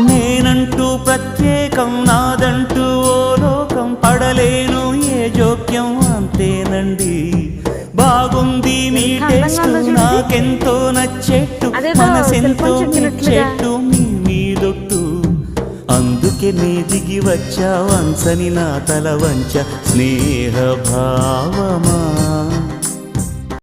నేనంటూ ప్రత్యేకం నాదంటూ ఓ లోకం పడలేను ఏ జోక్యం అంతేనండి. బాగుంది మీ టేస్ట్ నాకెంతో నచ్చేట్టు మనసెంతో చెట్టు మీదొట్టు. అందుకే నే దిగి వచ్చా వంచని నా తల వంచ స్నేహ భావమా?